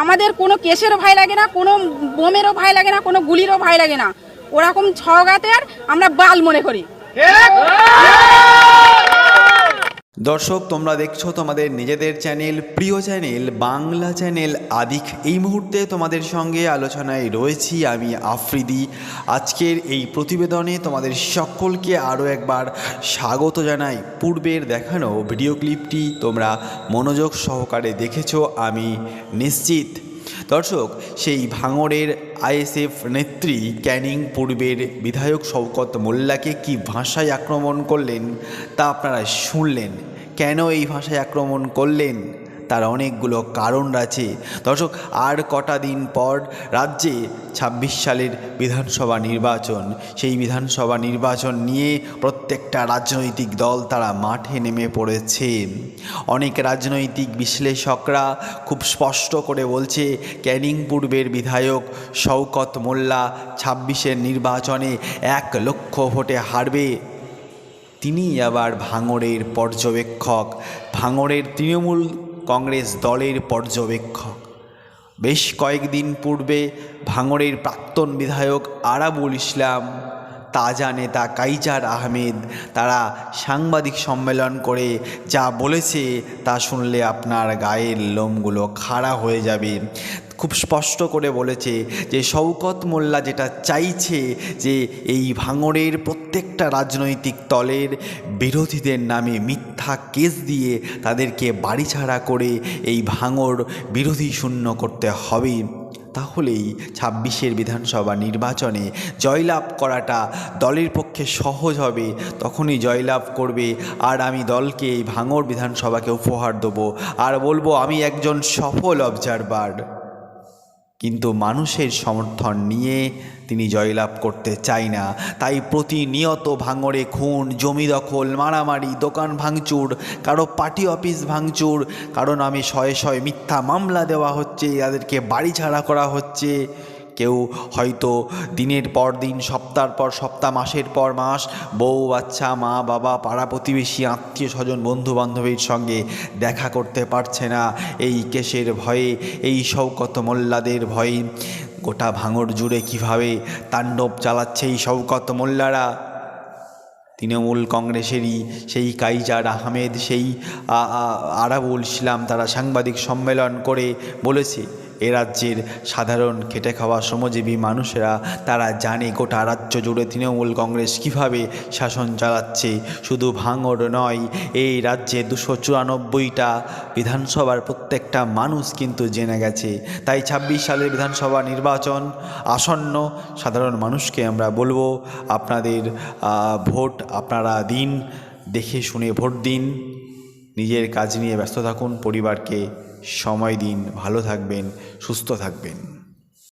আমাদের কোনো কেসেরও ভয় লাগে না, কোনো বোমেরও ভয় লাগে না, কোনো গুলিরও ভয় লাগে না। ওরকম ছগাতের আমরা বাল মনে করি। দর্শক, তোমরা দেখছ তোমাদের নিজেদের চ্যানেল, প্রিয় চ্যানেল, বাংলা চ্যানেল আদিক। এই মুহূর্তে তোমাদের সঙ্গে আলোচনায় রয়েছি আমি আফ্রিদি। আজকের এই প্রতিবেদনে তোমাদের সকলকে আরও একবার স্বাগত জানাই। পূর্বের দেখানো ভিডিও ক্লিপটি তোমরা মনোযোগ সহকারে দেখেছ, আমি নিশ্চিত দর্শক, সেই ভাঙড়ের আইএসএফ নেত্রী ক্যানিং পূর্বের বিধায়ক শওকত মোল্লাকে কি ভাষায় আক্রমণ করলেন তা আপনারা শুনলেন। কেন এই ভাষায় আক্রমণ করলেন? তার অনেকগুলো কারণ আছে দর্শক, আর কটা দিন পর রাজ্যে ছাব্বিশ সালের বিধানসভা নির্বাচন। সেই বিধানসভা নির্বাচন নিয়ে প্রত্যেকটা রাজনৈতিক দল তারা মাঠে নেমে পড়েছে। অনেক রাজনৈতিক বিশ্লেষকরা খুব স্পষ্ট করে বলছে ক্যানিং পূর্বের বিধায়ক শওকত মোল্লা ছাব্বিশের নির্বাচনে এক লক্ষ ভোটে হারবে। তিনি আবার ভাঙড়ের পর্যবেক্ষক। ভাঙড়ের তৃণমূল কংগ্রেস দলের পর্যবেক্ষক। বেশ কয়েকদিন পূর্বে ভাঙড়ের প্রাক্তন বিধায়ক আরাবুল ইসলাম, তাজা নেতা কাইজার আহমেদ, তারা সাংবাদিক সম্মেলন করে যা বলেছে তা শুনলে আপনার গায়ের লোমগুলো খাড়া হয়ে যাবে। খুব স্পষ্ট করে বলেছে যে শওকত মোল্লা যেটা চাইছে যে এই ভাঙড়ের প্রত্যেকটা রাজনৈতিক দলের বিরোধীদের নামে মিথ্যা কেস দিয়ে তাদেরকে বাড়ি ছাড়া করে এই ভাঙড় বিরোধী শূন্য করতে হবে। তাহলেই ছাব্বিশের বিধানসভা নির্বাচনে জয়লাভ করাটা দলের পক্ষে সহজ হবে। তখনই জয়লাভ করবে আর আমি দলকে এই ভাঙড় বিধানসভাকে উপহার দেবো। আর বলব আমি একজন সফল অবজারভার কিন্তু মানুষের সমর্থন নিয়ে তিনি জয়লাভ করতে চায় না। তাই প্রতিনিয়ত ভাঙড়ে খুন, জমি দখল, মারামারি, দোকান ভাঙচুর, কারও পার্টি অফিস ভাঙচুর, কারণ আমি শয়ে শয়ে মিথ্যা মামলা দেওয়া হচ্ছে, তাদেরকে বাড়ি ছাড়া করা হচ্ছে। কেউ হয়তো দিনের পর দিন, সপ্তাহ পর সপ্তাহ, মাসের পর মাস বউ, বাচ্চা, মা, বাবা, পাড়া প্রতিবেশী, আত্মীয় স্বজন বন্ধু বান্ধবীর সঙ্গে দেখা করতে পারছে না। এই কেসের ভয়ে, এই শওকত মোল্লাদের ভয়ে গোটা ভাঙর জুড়ে কীভাবে তাণ্ডব চালাচ্ছে এই শওকত মোল্লারা? তৃণমূল কংগ্রেসেরই সেই কাইজার আহমেদ, সেই আরাবুল ইসলাম, তারা সাংবাদিক সম্মেলন করে বলেছে এ রাজ্যের সাধারণ খেটে খাওয়া শ্রমজীবী মানুষেরা, তারা জানে গোটা রাজ্য জুড়ে তৃণমূল কংগ্রেস কীভাবে শাসন চালাচ্ছে। শুধু ভাঙড় নয়, এই রাজ্যে দুশো চুরানব্বইটা বিধানসভার প্রত্যেকটা মানুষ কিন্তু জেনে গেছে। তাই ছাব্বিশ সালের বিধানসভা নির্বাচন আসন্ন, সাধারণ মানুষকে আমরা বলব, আপনাদের ভোট আপনারা দিন, দেখে শুনে ভোট দিন। নিজের কাজ নিয়ে ব্যস্ত থাকুন পরিবারকে সময় দিন ভালো থাকবেন সুস্থ থাকবেন।